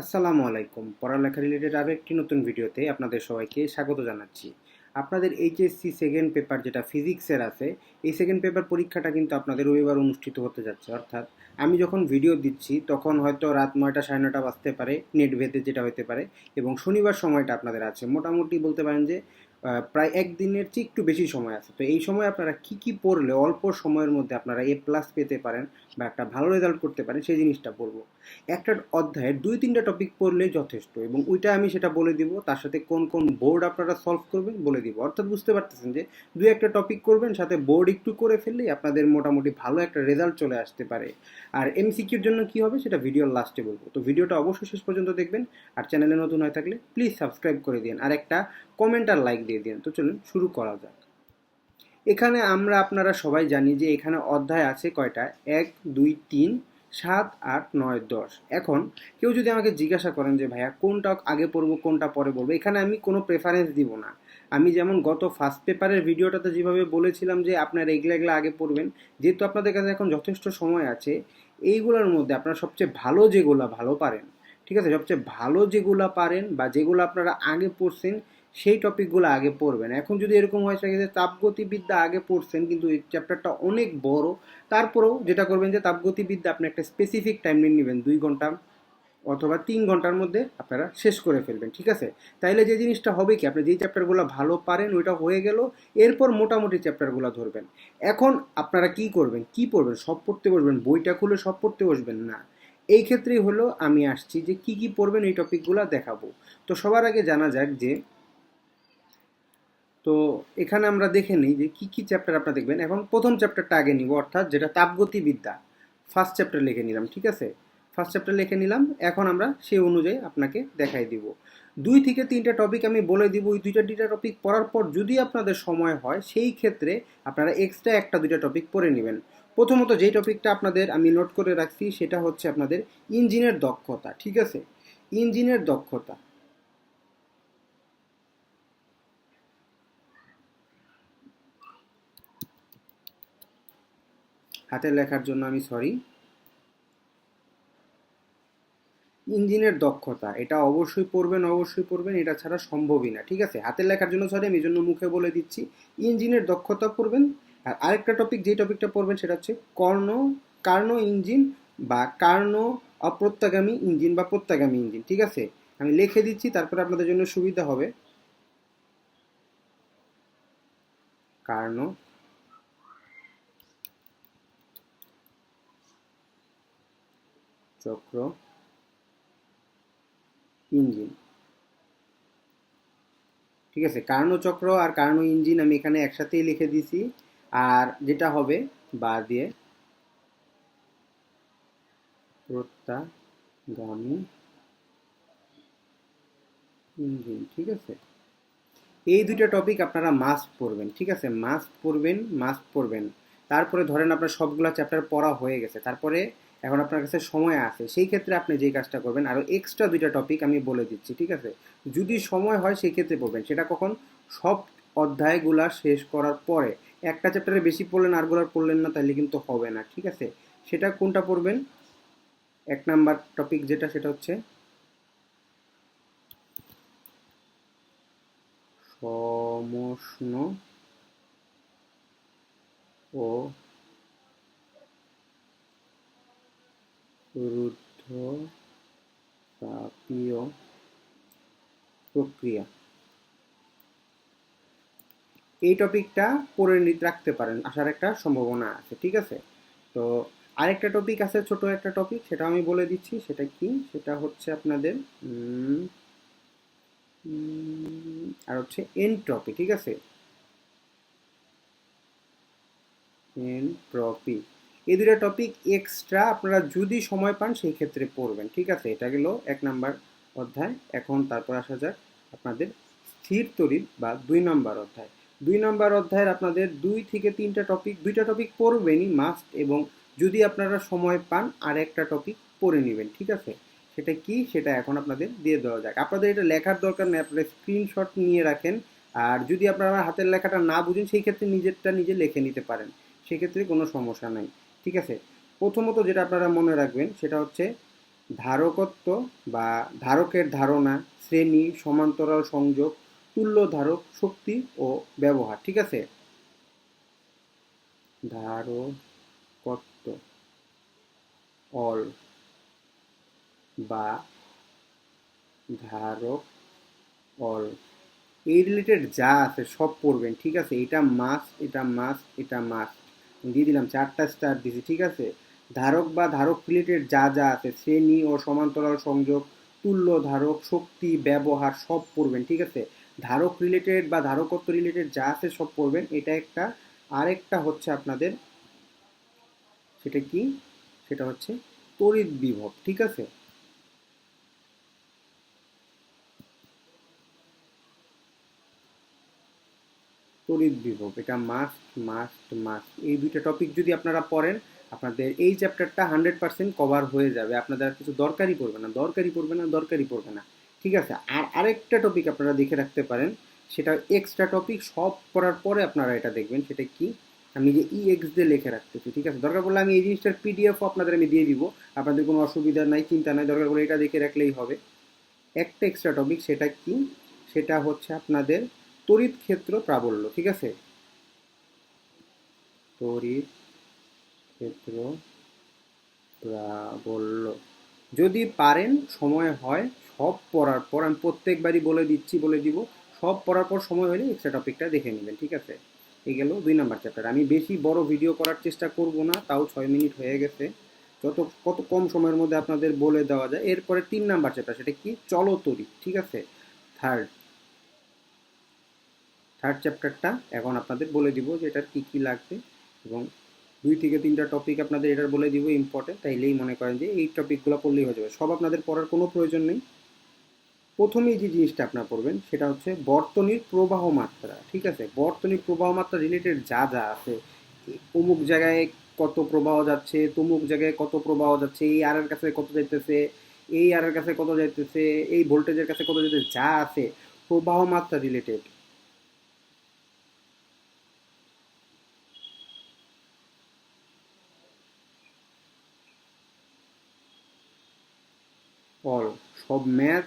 আসসালামু আলাইকুম। পড়ালেখা রিলেটেড আরও একটি নতুন ভিডিওতে আপনাদের সবাইকে স্বাগত জানাচ্ছি। আপনাদের এইচএসসি সেকেন্ড পেপার যেটা ফিজিক্সের আছে, এই সেকেন্ড পেপার পরীক্ষাটা কিন্তু আপনাদের রবিবার অনুষ্ঠিত হতে যাচ্ছে। অর্থাৎ আমি যখন ভিডিও দিচ্ছি, তখন হয়তো রাত নয়টা সাড়ে নটা বাজতে পারে নেট ভেদে যেটা হতে পারে, এবং শনিবার সময়টা আপনাদের আছে। মোটামুটি বলতে পারেন যে প্রায় একদিনের চেয়ে একটু বেশি সময় আছে। তো এই সময় আপনারা কি কি পড়লে অল্প সময়ের মধ্যে আপনারা এ প্লাস পেতে পারেন বা একটা ভালো রেজাল্ট করতে পারেন, সেই জিনিসটা বলব। একটা অধ্যায়ের দুই তিনটা টপিক পড়লে যথেষ্ট এবং ওইটা আমি সেটা বলে দিব, তার সাথে কোন কোন বোর্ড আপনারা সলভ করবেন বলে দিব। অর্থাৎ বুঝতে পারতেছেন যে দুই একটা টপিক করবেন, সাথে বোর্ড একটু করে ফেললেই আপনাদের মোটামুটি ভালো একটা রেজাল্ট চলে আসতে পারে। আর এমসিকিউর জন্য কি হবে সেটা ভিডিওর লাস্টে বলব। তো ভিডিওটা অবশ্যই শেষ পর্যন্ত দেখবেন, আর চ্যানেলে নতুন হয়ে থাকলে প্লিজ সাবস্ক্রাইব করে দিন। আর একটা কমেন্ট আর লাইক দিয়ে দিন। তো চলুন শুরু করা যাক। এখানে আমরা আপনারা সবাই জানি যে এখানে অধ্যায় আছে কয়টা? এক, দুই, তিন, সাত, আট, নয়, দশ। এখন কেউ যদি আমাকে জিজ্ঞাসা করেন যে, ভাইয়া, কোনটা আগে পড়ব, কোনটা পরে বলব এখানে আমি কোনো প্রেফারেন্স দিব না। আমি যেমন গত ফার্স্ট পেপারের ভিডিওটাতে যেভাবে বলেছিলাম যে, আপনারা এগুলো এগুলো আগে পড়বেন। যেহেতু আপনাদের কাছে এখন যথেষ্ট সময় আছে, এইগুলোর মধ্যে আপনারা সবচেয়ে ভালো যেগুলো, ভালো পারেন। ঠিক আছে? সবচেয়ে ভালো যেগুলো পারেন বা যেগুলো আপনারা আগে পড়ছেন সেই টপিকগুলো আগে পড়বেন। এখন যদি এরকম হয়ে যে তাপগতিবিদ্যা আগে পড়ছেন, কিন্তু এই চ্যাপ্টারটা অনেক বড়। তারপরেও যেটা করবেন যে, তাপগতিবিদ্যা আপনি একটা স্পেসিফিক টাইম নিয়ে নেবেন, দুই ঘণ্টা অথবা তিন ঘণ্টার মধ্যে আপনারা শেষ করে ফেলবেন, ঠিক আছে? তাইলে যে জিনিসটা হবে কি, আপনি যেই চ্যাপ্টারগুলো ভালো পারেন, ওইটা হয়ে গেল, এরপর মোটামুটি চ্যাপ্টারগুলো ধরবেন। এখন আপনারা কি করবেন? কি পড়বেন? সব পড়তে বসবেন? বইটা খুলে সব পড়তে বসবেন? না। এই ক্ষেত্রেই হলো আমি আসছি যে, কি কি পড়বেন এই টপিকগুলো দেখাবো। তো সবার আগে জানা যাক যে তো এখানে আমরা দেখে নিই যে কি কি চ্যাপ্টার আপনারা দেখবেন। এখন প্রথম চ্যাপ্টারটা আগে নিব, অর্থাৎ যেটা তাপগতিবিদ্যা ফার্স্ট চ্যাপ্টার লিখে নিলাম, ঠিক আছে? ফার্স্ট চ্যাপ্টার লিখে নিলাম, এখন আমরা সেই অনুযায়ী আপনাকে দেখাই দিব। দুই থেকে তিনটা টপিক আমি বলে দিব, ওই দুইটা দুইটা টপিক পড়ার পর যদি আপনাদের সময় হয়, সেই ক্ষেত্রে আপনারা এক্সট্রা একটা, দুইটা টপিক পড়ে নেবেন। প্রথমত যেই টপিকটা আপনাদের আমি নোট করে রাখছি, সেটা হচ্ছে আপনাদের ইঞ্জিনের দক্ষতা, ঠিক আছে? ইঞ্জিনের দক্ষতা। হাতের লেখার জন্য আমি সরি ইঞ্জিনের দক্ষতা, এটা অবশ্যই পড়বেন অবশ্যই পড়বেন, এটা ছাড়া সম্ভবই না, ঠিক আছে? হাতের লেখার জন্য সরি আমি জন্য মুখে বলে দিচ্ছি। ইঞ্জিনের দক্ষতা পড়বেন, আর আরেকটা টপিক যে টপিকটা পড়বেন, সেটা হচ্ছে কর্ণ, কার্ণ ইঞ্জিন বা কার্ণ অপ্রত্যাগামী ইঞ্জিন বা প্রত্যাগামী ইঞ্জিন, ঠিক আছে? আমি লিখে দিচ্ছি, তারপরে আপনাদের জন্য সুবিধা হবে। কার্ণ চক্র, ইঞ্জিন। ঠিক আছে কার্ণচক্র আর কার্ণ ইঞ্জিন আমি এখানে একসাথেই লিখে দিছি আর যেটা হবে, বা দিয়ে প্রত্যাগামী ইঞ্জিন, ঠিক আছে? এই দুইটা টপিক আপনারা মাস্ট পড়বেন, ঠিক আছে? মাস্ট পড়বেন মাস্ট পড়বেন। তারপরে ধরেন আপনার সবগুলা চ্যাপ্টার পড়া হয়ে গেছে। তারপরে এখন আপনার কাছে সময় আছে, সেই ক্ষেত্রে আপনি যেই কাজটা করবেন আরও এক্সট্রা দুইটা টপিক আমি বলে দিচ্ছি, ঠিক আছে? যদি সময় হয় সেই ক্ষেত্রে পড়বেন সেটা কখন? সব অধ্যায়গুলা শেষ করার পরে। একটা চ্যাপ্টারে বেশি পড়লেন আরগুলার পড়লেন না তাহলে কিন্তু হবে না, ঠিক আছে? সেটা কোনটা পড়বেন? এক নাম্বার টপিক যেটা, সেটা হচ্ছে সমষ্ণ ও রুদ্ধ তাপীয় প্রক্রিয়া। এই টপিকটা পড়ে রাখতে পারেন, আসার একটা সম্ভাবনা আছে, ঠিক আছে? তো আরেকটা টপিক আছে, ছোট একটা টপিক, সেটা আমি বলে দিচ্ছি, সেটা কি? সেটা হচ্ছে আপনাদের আর হচ্ছে এনট্রপি, ঠিক আছে? এনট্রপি। এই দুটো টপিক এক্সট্রা আপনারা যদি সময় পান, সেই ক্ষেত্রে পড়বেন, ঠিক আছে? এটা গেল এক নাম্বার অধ্যায়। এখন তারপর আসা যাক আপনাদের স্থির তড়িৎ বা দুই নাম্বার অধ্যায়। দুই নাম্বার অধ্যায়ের আপনাদের দুই থেকে তিনটা টপিক দুইটা টপিক পড়বেনই মাস্ট এবং যদি আপনারা সময় পান, আর একটা টপিক পড়ে নেবেন, ঠিক আছে? সেটা কি? সেটা এখন আপনাদের দিয়ে দেওয়া যাক। আপনাদের এটা লেখার দরকার নেই, আপনারা স্ক্রিনশট নিয়ে রাখেন, আর যদি আপনারা হাতের লেখাটা না বুঝেন, সেই ক্ষেত্রে নিজেরটা নিজে লিখে নিতে পারেন। সেক্ষেত্রে কোনো সমস্যা নাই। ঠিক আছে? প্রথমত যেটা আপনারা মনে রাখবেন সেটা হচ্ছে ধারকত্ব বা ধারকের ধারণা, শ্রেণি, সমান্তরাল সংযোগ তুল্য ধারক শক্তি ও ব্যবহার, ঠিক আছে? ধারকত্ব, অল বা ধারক, অল, এই রিলেটেড যা আছে সব পড়বেন, ঠিক আছে? এটা মাস এটা মাস এটা মাস দিয়ে দিলাম চারটা স্টার দিছি ঠিক আছে? ধারক বা ধারক রিলেটেড যা যা আছে, শ্রেণি ও সমান্তরাল সংযোগ, তুল্য ধারক, শক্তি, ব্যবহার, সব পড়বেন, ঠিক আছে? ধারক রিলেটেড বা ধারকত্ব রিলেটেড যা আছে সব পড়বেন। এটা একটা, আরেকটা হচ্ছে আপনাদের, সেটা কি? সেটা হচ্ছে তড়িৎ বিভব, ঠিক আছে? তড়িৎ বিভব এটা মাস্ট মাস্ট মাস্ট এই দুইটা টপিক যদি আপনারা পড়েন, আপনাদের এই চ্যাপ্টারটা হান্ড্রেড পার্সেন্ট কভার হয়ে যাবে। আপনাদের আর কিছু দরকারই পড়বে না। দরকারই পড়বে না, দরকারই পড়বে না। ঠিক আছে? আর আরেকটা টপিক আপনারা দেখে রাখতে পারেন, সেটা এক্সট্রা টপিক সব পড়ার পরে আপনারা এটা দেখবেন, সেটা কি? আমি যে ই এক্স দিয়ে লিখে রাখতেছি, ঠিক আছে? দরকার পড়লে আমি এই জিনিসটার পিডিএফও আপনাদের আমি দিয়ে দিব। আপনাদের কোনো অসুবিধা নাই, চিন্তা নাই, দরকার পড়লে এটা দেখে রাখলেই হবে। একটা এক্সট্রা টপিক সেটা কি? সেটা হচ্ছে আপনাদের তড়িৎ ক্ষেত্র প্রাবল্য, ঠিক আছে? তড়িৎ ক্ষেত্র প্রাবল্য। যদি পারেন, সময় হয়, সব পড়ার পর, আমি প্রত্যেকবারই বলে দিচ্ছি, বলে দিব, সব পড়ার পর সময় হলে এক্সট্রা টপিকটা দেখে নেবেন, ঠিক আছে? এই গেল দুই নাম্বার চ্যাপ্টার আমি বেশি বড় ভিডিও করার চেষ্টা করব না, তাও ছয় মিনিট হয়ে গেছে। যত, কত কম সময়ের মধ্যে আপনাদের বলে দেওয়া যায়। এরপরে তিন নাম্বার চ্যাপ্টার সেটা কি? চলতরি ঠিক আছে? থার্ড থার্ড চ্যাপ্টারটা এখন আপনাদের বলে দিব যে এটার কী কী লাগবে এবং দুই থেকে তিনটা টপিক আপনাদের এটার বলে দিব ইম্পর্টেন্ট তাইলেই মনে করেন যে এই টপিকগুলো পড়লেই হয়ে যাবে। সব আপনাদের পড়ার কোনো প্রয়োজন নেই। প্রথমেই যে জিনিসটা আপনার পড়বেন সেটা হচ্ছে বর্তনীর প্রবাহ মাত্রা, ঠিক আছে? বর্তনীর প্রবাহ মাত্রা রিলেটেড যা যা আছে অমুক জায়গায় কত প্রবাহ যাচ্ছে, তমুক জায়গায় কত প্রবাহ যাচ্ছে, এই আর এর কাছে কত যাইতেছে, এই আর এর কাছে কত যাইতেছে, এই ভোল্টেজের কাছে কত যাইতেছে, যা আছে, প্রবাহ মাত্রা রিলেটেড অল সব ম্যাথ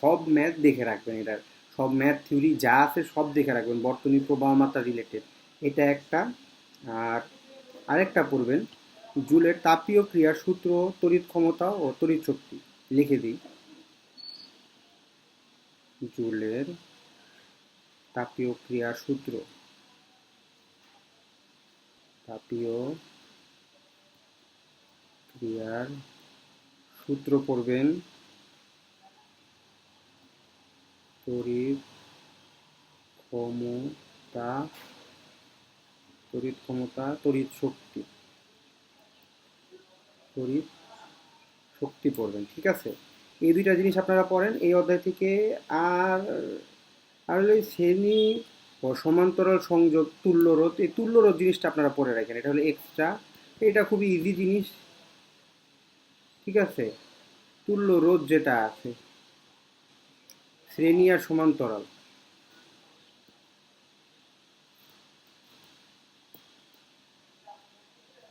সব ম্যাথ দেখে রাখবেন এটার। সব ম্যাথ থিওরি যা আছে সব দেখে রাখবেন, বর্তনী প্রবাহ মাত্রা রিলেটেড এটা একটা। আর আরেকটা পড়বেন, জুলের তাপীয় ক্রিয়ার সূত্র, তড়িৎ ক্ষমতা ও তড়িৎ শক্তি। লিখে দিই। জুলের তাপীয় ক্রিয়ার সূত্র। তাপীয় ক্রিয়ার সূত্র পড়বেন তড়িৎ ক্ষমতা তড়িৎ ক্ষমতা, তড়িৎ শক্তি। তড়িৎ শক্তি পড়বেন, ঠিক আছে? এই দুইটা জিনিস আপনারা পড়েন, এই অধ্যায় থেকে আর আর হলো শ্রেণি ও সমান্তরাল সংযোগ তুল্যরোধ, এই তুল্যরোধ জিনিসটা আপনারা পড়ে রাখেন, এটা হলো এক্সট্রা এটা খুবই ইজি জিনিস, ঠিক আছে? তুল্য রোধ যেটা আছে। শ্রেণি আর সমান্তরাল।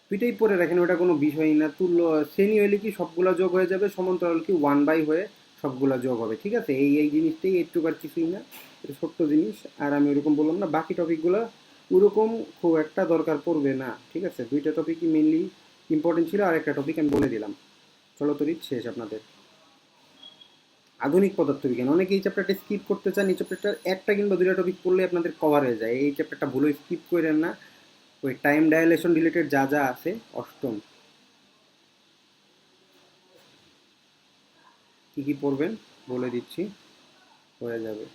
দুইটাই পরে রাখেন ওটা কোনো বিষয়ই না। তুল্য, শ্রেণি হলে কি সবগুলা যোগ হয়ে যাবে, সমান্তরাল কি ওয়ান বাই হয়ে সবগুলা যোগ হবে, ঠিক আছে? এই এই জিনিসটাই একটু আর কিছুই না ছোট্ট জিনিস। আর আমি ওরকম বললাম না, বাকি টপিকগুলো ওরকম খুব একটা দরকার পড়বে না, ঠিক আছে? দুইটা টপিকই মেনলি ইম্পর্টেন্ট ছিল আর একটা টপিক আমি বলে দিলাম। চলো তরিত শেষ আপনাদের। আধুনিক পদার্থবিজ্ঞান। অনেকে এই চ্যাপ্টারটা স্কিপ করতে চান, এই চ্যাপ্টারটা একটা কিংবা দুইটা টপিক পড়লে আপনাদের কভার হয়ে যায়। এই চ্যাপ্টারটা ভুলো স্কিপ করেন না। ওই টাইম ডায়ালেশন রিলেটেড যা যা আছে, অষ্টম। কি কি পড়বেন? বলে দিচ্ছি। হয়ে যাবে।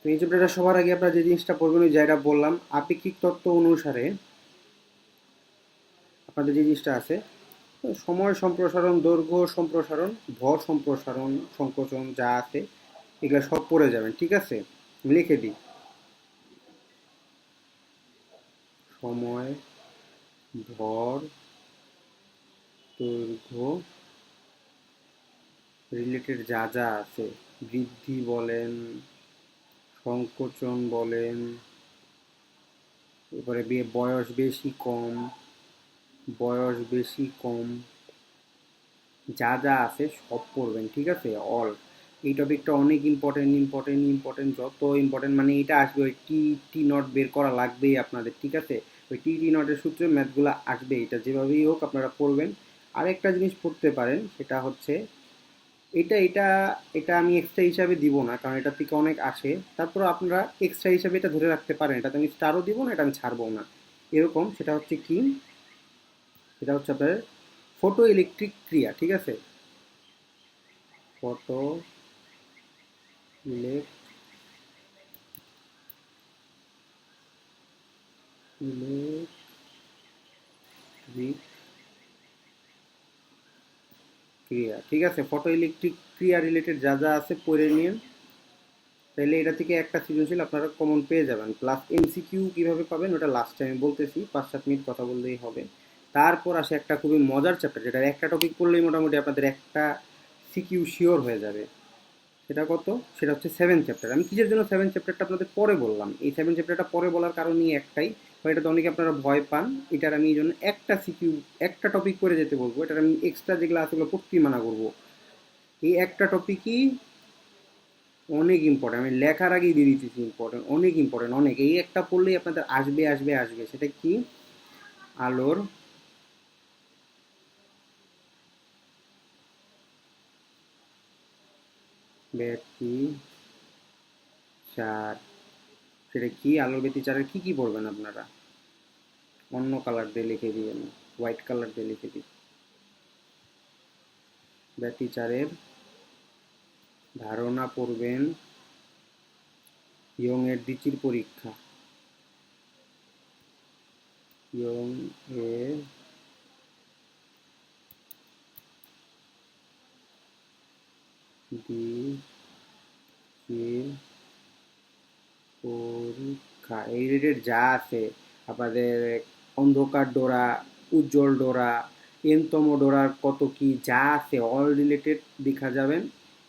তো এই চ্যাপ্টারটা সবার আগে আপনারা যে জিনিসটা পড়বেন, ওই জায়গাটা বললাম। আপেক্ষিক তত্ত্ব অনুসারে আপনাদের যে জিনিসটা আছে, সময় সম্প্রসারণ, দৈর্ঘ্য সম্প্রসারণ, ভর সম্প্রসারণ, সংকোচন যা আছে, এগুলো সব পড়ে যাবেন, ঠিক আছে? লিখে দিই। সময়, ভর, দৈর্ঘ্য রিলেটেড যা যা আছে, বৃদ্ধি বলেন, সংকোচন বলেন, এরপরে বিয়ে বয়স বেশি কম বয়স বেশি কম। যা যা আছে সব পড়বেন ঠিক আছে? অল এই টপিকটা অনেক ইম্পর্টেন্ট ইম্পর্টেন্ট ইম্পর্টেন্ট যত ইম্পর্টেন্ট মানে এটা আসবে, ওই টি টি নট বের করা লাগবেই আপনাদের, ঠিক আছে? ওই টি টি নটের সূত্রে ম্যাথগুলো আসবে, এটা যেভাবেই হোক আপনারা পড়বেন আরেকটা জিনিস পড়তে পারেন, সেটা হচ্ছে এটা এটা এটা আমি এক্সট্রা হিসাবে দিব না, কারণ এটা থেকে অনেক আসে। তারপর আপনারা এক্সট্রা হিসাবে এটা ধরে রাখতে পারেন, এটাতে আমি স্টারও দিব না, এটা আমি ছাড়বো না। এরকম, সেটা হচ্ছে কি? সেটা হচ্ছে আপনার ফটো ইলেকট্রিক ক্রিয়া, ঠিক আছে? ফটো ইলেকট্রিক ক্রিয়া, ঠিক আছে? ফটো ইলেকট্রিক ক্রিয়া রিলেটেড যা যা আছে পড়ে নিন। তাহলে এটা থেকে একটা সৃজনশীল আপনারা কমন পেয়ে যাবেন। প্লাস এমসিকিউ কীভাবে পাবেন, ওটা লাস্ট টাইম বলতেছি পাঁচ সাত মিনিট কথা বললেই হবে। তারপর আসে একটা খুবই মজার চ্যাপ্টার যেটা একটা টপিক পড়লেই মোটামুটি আপনাদের একটা সিকিউ শিওর হয়ে যাবে। সেটা কত? সেটা হচ্ছে সেভেন চ্যাপ্টার আমি কিসের জন্য সেভেন চ্যাপ্টারটা আপনাদের পরে বললাম? এই সেভেন চ্যাপ্টারটা পরে বলার কারণই একটাই এটাতে অনেকে আপনারা ভয় পান, এটার আমি এই জন্য একটা সিকিউ একটা টপিক করে যেতে বলব। এটার আমি এক্সট্রা যেগুলো আছে ওগুলো পড়তেই মানা করব। এই একটা টপিকই অনেক ইম্পর্টেন্ট আমি লেখার আগেই দিয়ে দিতেছি ইম্পর্টেন্ট অনেক ইম্পর্টেন্ট অনেক। এই একটা পড়লেই আপনাদের আসবে আসবে আসবে। সেটা কি? আলোর ব্যতি চার সেটা কি? আলোর ব্যতি চারের কি কি পড়বেন আপনারা? অন্য কালার দিয়ে লিখে দিবেন হোয়াইট কালার দিয়ে লিখে দিই। চারের ধারণা পড়বেন ইয়ং এর দিচির পরীক্ষা। ইয়ং এর দিচির পরীক্ষা এই রিলেটেড যা আছে, আপনাদের অন্ধকার ডোরা, উজ্জ্বল ডোরা, এনতম ডোরার কত কি যা আছে অল রিলেটেড দেখা যাবেন।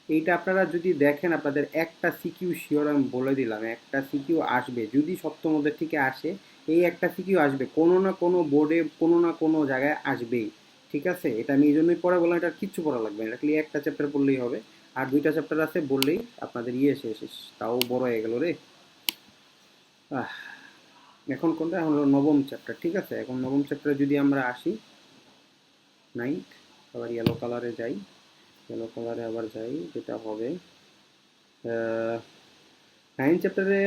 এইটা আপনারা যদি দেখেন, আপনাদের একটা সিকিউ শিওর আমি বলে দিলাম, একটা সিকিউ আসবে, যদি সপ্তম সপ্তমদের থেকে আসে, এই একটা সিকিউ আসবে, কোনো না কোনো বোর্ডে কোনো না কোনো জায়গায় আসবেই, ঠিক আছে? এটা আমি এই জন্যই পড়া বললাম, এটা কিচ্ছু পড়া লাগবে না, এটা একটা চ্যাপ্টার পড়লেই হবে। আর দুইটা চ্যাপ্টার আছে, বললেই আপনাদের ইয়ে শেষ তাও বড় হয়ে গেল রে। এখন কোনটা? হলো নবম চ্যাপ্টার ঠিক আছে? এখন নবম চ্যাপ্টারে যদি আমরা আসি নাইট আবার ইয়েলো কালারে যাই ইয়েলো কালারে আবার যাই, যেটা হবে নাইন চ্যাপ্টারে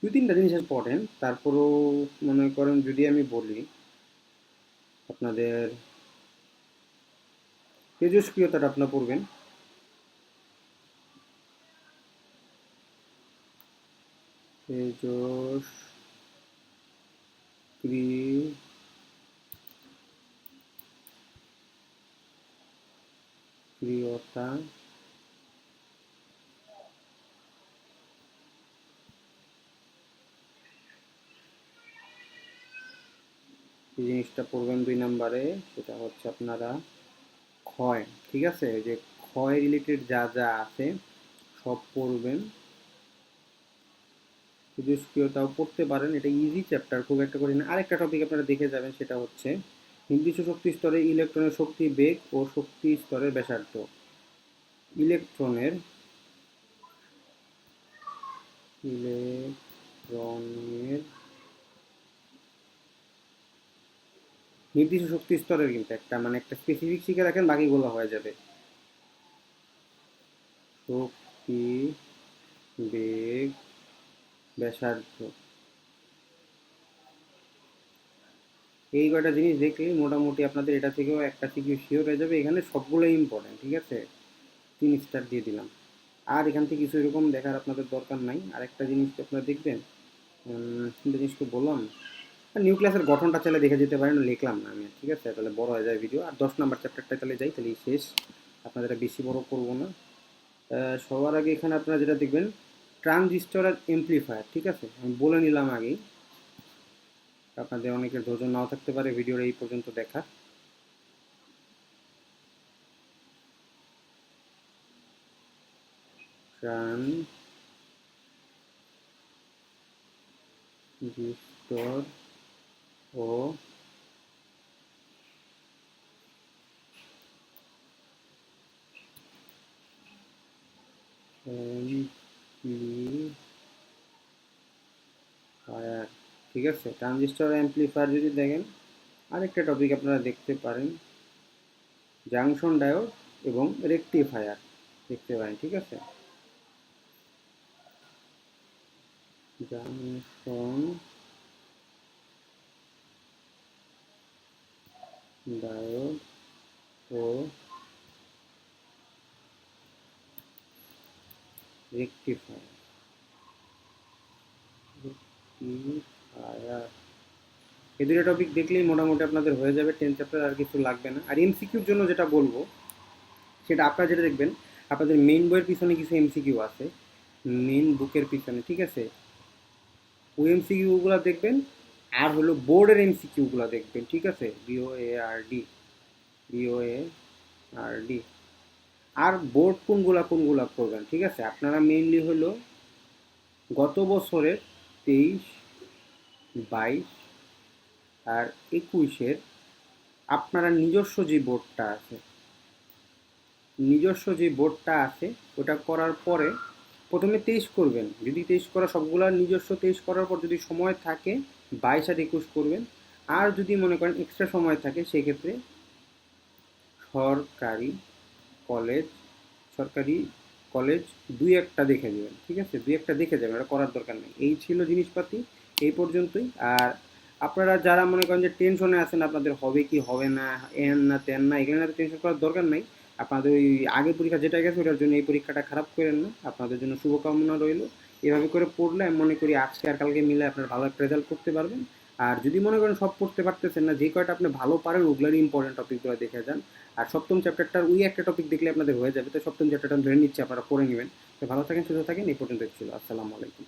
দুই তিনটা জিনিস পড়েন, তারপরেও মনে করেন যদি আমি বলি, আপনাদের তেজস্ক্রিয়তাটা আপনার পড়বেন। তেজস ক্রিয়তা এই জিনিসটা পড়বেন দুই নাম্বারে সেটা হচ্ছে আপনারা ক্ষয়, ঠিক আছে? যে ক্ষয় রিলেটেড যা যা আছে, সব পড়বেন। তেজস্ক্রিয়তাও পড়তে পারেন, এটা ইজি চ্যাপ্টার খুব একটা কঠিন আরেকটা টপিক আপনারা দেখে যাবেন, সেটা হচ্ছে নির্দিষ্ট শক্তি স্তরে ইলেকট্রনের শক্তি বেগ ও শক্তি স্তরের ব্যাসার্ধ। ইলেকট্রনের ইলেকট্রনের নির্দিষ্ট শক্তি স্তরের কিন্তু একটা মানে একটা স্পেসিফিক শিখে রাখেন বাকিগুলো হয়ে যাবে। শক্তি, বেগ, ব্যাসার্ধ। এই কয়টা জিনিস দেখলে মোটামুটি আপনাদের এটা থেকেও একটা থেকে শিওর হয়ে যাবে। এখানে সবগুলোই ইম্পর্টেন্ট ঠিক আছে? তিন স্টার দিয়ে দিলাম। আর এখান থেকে কিছু এরকম দেখার আপনাদের দরকার নাই। আর একটা জিনিস আপনারা দেখবেন? জিনিস তো বললাম নিউক্লিয়াসের গঠনটা চাইলে দেখে যেতে পারেন, লিখলাম না আমি, ঠিক আছে? তাহলে বড় হয়ে যায় ভিডিও আর দশ নাম্বার চ্যাপ্টারটা তাহলে যাই, তাহলে শেষ। আপনাদের বেশি বড় করব না। সবার আগে এখানে আপনারা যেটা দেখবেন ট্রানজিস্টর আর এমপ্লিফায়ার ঠিক আছে? আমি বলে নিলাম আগেই। আপনাদের অনেকের ধৈর্য নাও থাকতে পারে ভিডিওর এই পর্যন্ত দেখা বিস্তর ও। অ্যাম্পলিফায়ার ঠিক আছে, ট্রানজিস্টর অ্যাম্পলিফায়ার যদি দেখেন, আরেকটা টপিক আপনারা দেখতে পারেন। জাংশন ডায়োড এবং রেকটিফায়ার দেখতে পারেন, ঠিক আছে? জাংশন ডায়োড ও রেকটিফায়ার রেকটিফায়ার এই দুটো টপিক দেখলেই মোটামুটি আপনাদের হয়ে যাবে। টেন চ্যাপ্টার আর কিছু লাগবে না। আর এমসিকিউর জন্য যেটা বলব, সেটা আপনারা যেটা দেখবেন, আপনাদের মেইন বইয়ের পিছনে কিছু এমসিকিউ আছে। মেইন বুকের পিছনে, ঠিক আছে? ওই এমসিকিউগুলো দেখবেন আর হলো বোর্ডের এমসিকিউগুলো দেখবেন, ঠিক আছে? B O A R B O A R D board কোনগুলা কোনগুলা করবেন, ঠিক আছে? আপনারা মেইনলি হলো গত বছরের তেইশ, বাইশ আর একুশের আপনারা নিজস্ব যে বোর্ডটা আছে, নিজস্ব যে বোর্ডটা আছে, ওটা করার পরে প্রথমে তেইশ করবেন। যদি তেইশ করা সবগুলা নিজস্ব তেইশ করার পর যদি সময় থাকে বাইশ আর একুশ করবেন। আর যদি মনে করেন এক্সট্রা সময় থাকে, সেক্ষেত্রে সরকারি কলেজ সরকারি কলেজ দুই একটা দেখে নেবেন, ঠিক আছে? দুই একটা দেখে যাবেন, এটা করার দরকার নেই। এই ছিল জিনিসপাতি এই পর্যন্তই। আর আপনারা যারা মনে করেন যে টেনশনে আছেন, আপনাদের হবে কি, হবে না, এন না তেন না এখানে টেনশন করার দরকার নেই। আপনাদের ওই আগের পরীক্ষা যেটা গেছে, ওটার জন্য এই পরীক্ষাটা খারাপ করেন না। আপনাদের জন্য শুভকামনা রইল। এভাবে করে পড়লে আমি মনে করি আজকে আর কালকে মিলে আপনার ভালো একটা রেজাল্ট করতে পারবেন। আর যদি মনে করেন সব পড়তে পারতেছেন না, যে কয়টা আপনি ভালো পারেন ওগুলোরই ইম্পর্টেন্ট টপিকগুলো দেখে যান। আর সপ্তম চ্যাপ্টারটার ওই একটা টপিক দেখলে আপনাদের হয়ে যাবে। তো সপ্তম চ্যাপ্টারটা ধরে নিচ্ছে, আপনারা পড়ে নেবেন। তো ভালো থাকেন, সুস্থ থাকেন, এই পর্যন্ত ছিল। আসসালামু আলাইকুম।